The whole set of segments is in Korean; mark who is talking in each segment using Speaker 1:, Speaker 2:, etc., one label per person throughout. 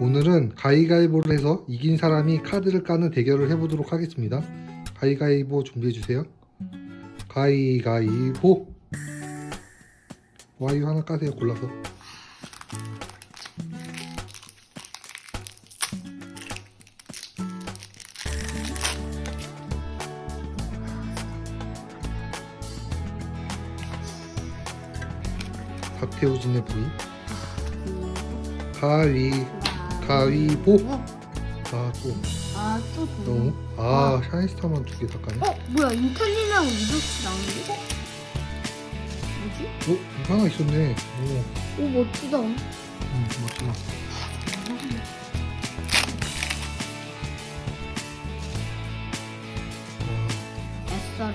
Speaker 1: 오늘은 가위가위보를 해서 이긴 사람이 카드를 까는 대결을 해보도록 하겠습니다. 가위가위보 준비해주세요. 가위가위보 와유 하나 까세요 골라서 박태우진의 부위 가위 가위보 아또
Speaker 2: 아또
Speaker 1: 너무 아 샤이스타만 두 개 닦아네
Speaker 2: 어 뭐야 인텔리나고 이렇게 나오는데? 뭐지?
Speaker 1: 어? 이거 하나 있었네 오,
Speaker 2: 오 멋지다.
Speaker 1: 음, 멋지다 아,
Speaker 2: SR을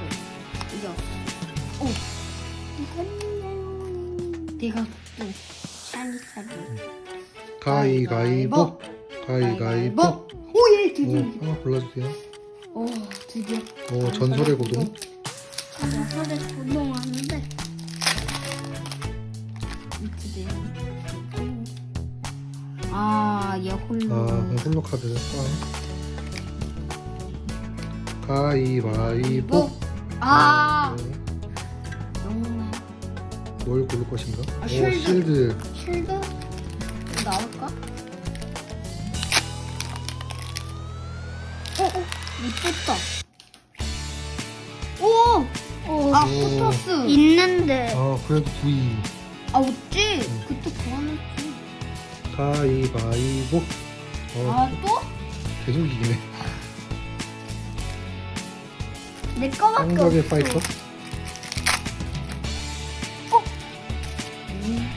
Speaker 2: 이겼어. 오 인텔리나. 내가 또 샤니사를.
Speaker 1: 가위가위보 가위가위보
Speaker 2: 오예 드디어.
Speaker 1: 오, 하나 골라주세요
Speaker 2: 오 드디어.
Speaker 1: 오 전설의 고동
Speaker 2: 맞아 설에 고동 하는데. 이쁘대. 아얘 홀로.
Speaker 1: 아 홀로 카드 꽝 가위바위보
Speaker 2: 아.
Speaker 1: 네. 뭘 고를 것인가?
Speaker 2: 아,
Speaker 1: 오
Speaker 2: 쉴드.
Speaker 1: 실드
Speaker 2: 쉴드 뭐 나올까? 어, 어, 못. 오, 어, 아,
Speaker 1: 오.
Speaker 2: 포토스 있는데.
Speaker 1: 아 그래도 V
Speaker 2: 아, 없지.
Speaker 1: 응.
Speaker 2: 그때 보았지.
Speaker 1: 가위바위보 어
Speaker 2: 아, 또?
Speaker 1: 계속 이기네
Speaker 2: 내 거밖에 없어.
Speaker 1: 파이터
Speaker 2: 음.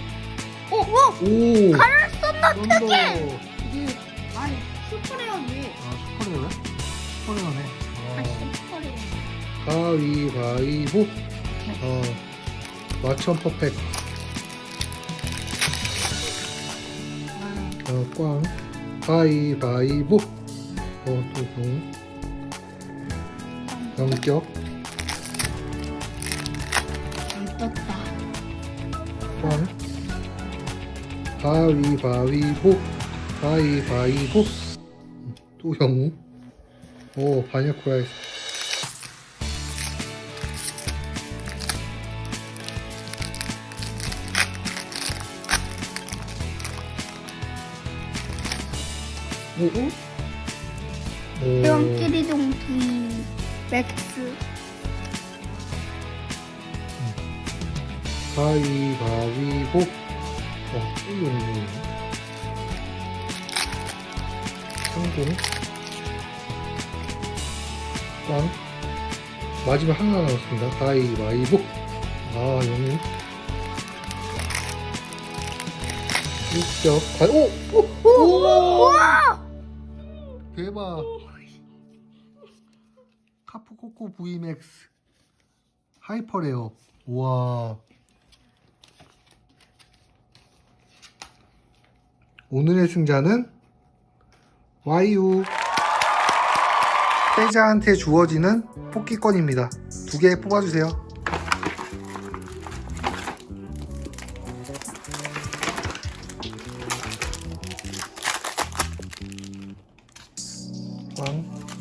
Speaker 2: 어, 와,
Speaker 1: 오
Speaker 2: 쏜다.
Speaker 1: 썬더
Speaker 2: 이게 아니 슈퍼레어지.
Speaker 1: 아 슈퍼레어야? 슈퍼레어네
Speaker 2: 아,
Speaker 1: 아,
Speaker 2: 슈퍼레어.
Speaker 1: 가위바위보 어 마천 퍼펙트
Speaker 2: 아,
Speaker 1: 어, 꽝 가위바위보 어또 공 영격
Speaker 2: 안 떴다.
Speaker 1: 꽝 가위바위보 가위바위보 또 영웅 오 바냐코야 오? 오.
Speaker 2: 뿅끼리 동기 맥스.
Speaker 1: 가위바위보 어, 또 용이네 상공 꽝 마지막 하나 남았습니다. 가위바위보 아 용이 육격. 가 오! 오! 오! 대박. 카프코코 VMAX 하이퍼레어. 우와 오늘의 승자는 와이우 패자한테 주어지는 뽑기권입니다. 두 개 뽑아주세요. 왕